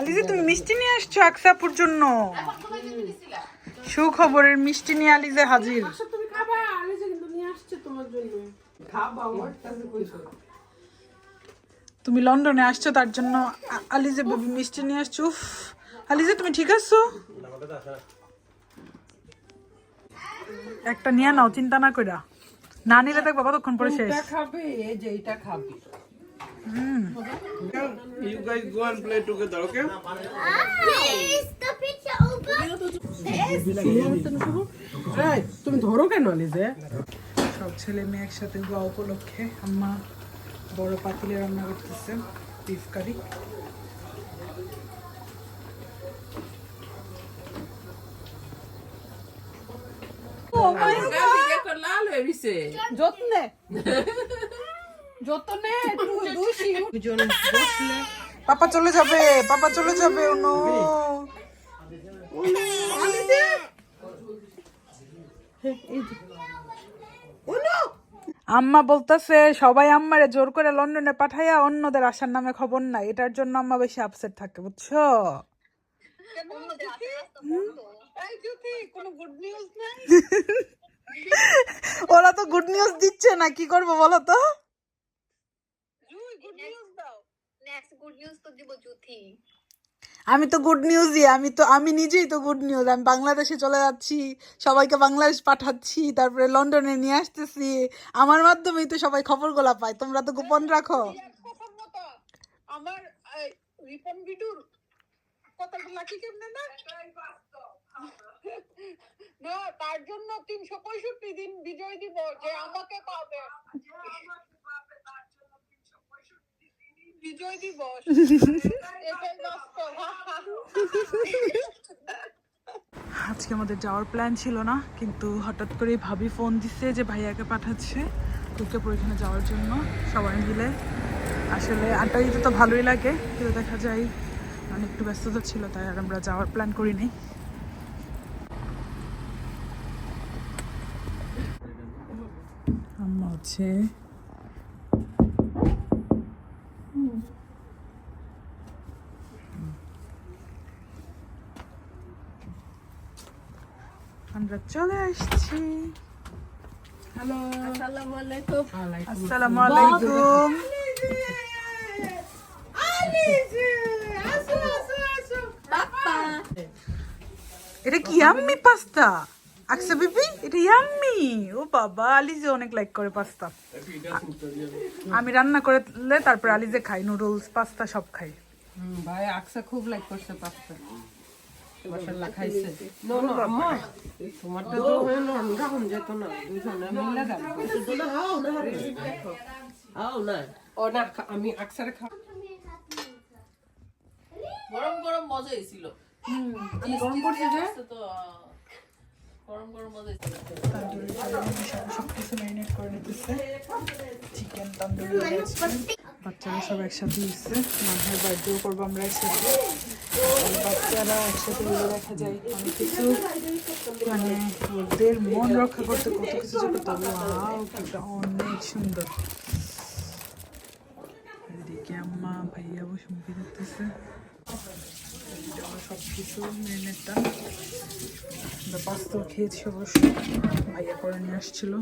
আলিজে তুমি মিষ্টি নিয়ে আসছো আকসাপুর জন্য। সুখবরের মিষ্টি নিয়ে আলিজে হাজির। তুমি লন্ডনে আসছো তার জন্য আলিজে বেবি মিষ্টি নিয়ে আসছো উফ। আলিজে তুমি ঠিক আছো? একটা নিয়ে নাও চিন্তা না কইরা। না নিলে দেখব কতক্ষণ পরে শেষ। খাবে এই যে এটা খাবে। You guys go and play together, okay? Is the picture over? এই, তুমি ধরো কেন আলিজে সব ছেলে মেয়ে একসাথে হওয়া উপলক্ষে আম্মা বড় পাতিলে রান্না করতেছে বিফ কারি লাল হয়ে গেছে। যত্নে। যতনে একটু দুজন বসলে। পাপা চলে যাবে পাপা চলে যাবে ও নো। আম্মা বলতেছে সবাই আম্মারে জোর করে লন্ডনে পাঠাইয়া অন্যদের আসার নামে খবর নাই। এটার জন্য আম্মা বেশি আপসেট থাকে বুঝছ? ওরা তো গুড নিউজ দিচ্ছে না কি করব বলো তো? তো দিব জুথি আমি তো গুড নিউজই আমি তো আমি নিজেই তো গুড নিউজ আমি বাংলাদেশে চলে যাচ্ছি সবাইকে বাংলাদেশ পাঠাচ্ছি তারপরে লন্ডনে নিয়ে আসতেছি। আমার মাধ্যমেই তো সবাই খবরগুলা পায়। তোমরা তো গোপন রাখো। আমার রিপন বিডুর কথাগুলা কি কেমনে না? না তার জন্য তিনশো পঁয়ষট্টি দিন বিজয় দিব যে আমাকে পাবে। বিজয় দিবস। আজকে আমাদের যাওয়ার প্ল্যান ছিল না, কিন্তু হঠাৎ করেই ভাবি ফোন দিচ্ছে যে ভাইয়াকে পাঠাচ্ছে। দুর্গাপুর এখানে যাওয়ার জন্য। সবাই মিলে আসলে আড্ডা দিতে তো ভালোই লাগে, কিন্তু দেখা যায় মানে একটু ব্যস্ততা ছিল, তাই আর আমরা যাওয়ার প্ল্যান করিনি। আম্মা হচ্ছে আমরা চলে আসছি। হ্যালো। আসসালামু আলাইকুম আসসালামু আলাইকুম এটা কি ইয়াম্মি পাস্তা আকসা বিবি এটা ইয়াম্মি ও বাবা আলিজে অনেক লাইক করে পাস্তা আমি রান্না করলে তারপর আলিজে খাই নুডলস পাস্তা সব খাই। ভাই আকসা খুব লাইক করছে পাস্তা খাইছে নো নো আম্মা তোমারটা তো হয় না যেত না দুজনে মিলে গাল ও না আমি আকসার খা গরম গরম মজা গরম করছি যে গরম গরম মজা ম্যারিনেট করে নিতেছে চিকেন তন্দুরি বাচ্চারা সব একসাথে দিচ্ছে বার্থডেও করব আমরা একসাথে বাচ্চারা একসাথে মিলে দেখা যায় অনেক কিছু। মানে ওদের মন রক্ষা করতে কত কিছু যে করতে হবে। অনেক সুন্দর। এদিকে আম্মা, ভাইয়া বসে মুখে দেখতেছে। সব আমরা খেয়েছি অবশ্য। ভাইয়া করে নিয়ে আসছিল।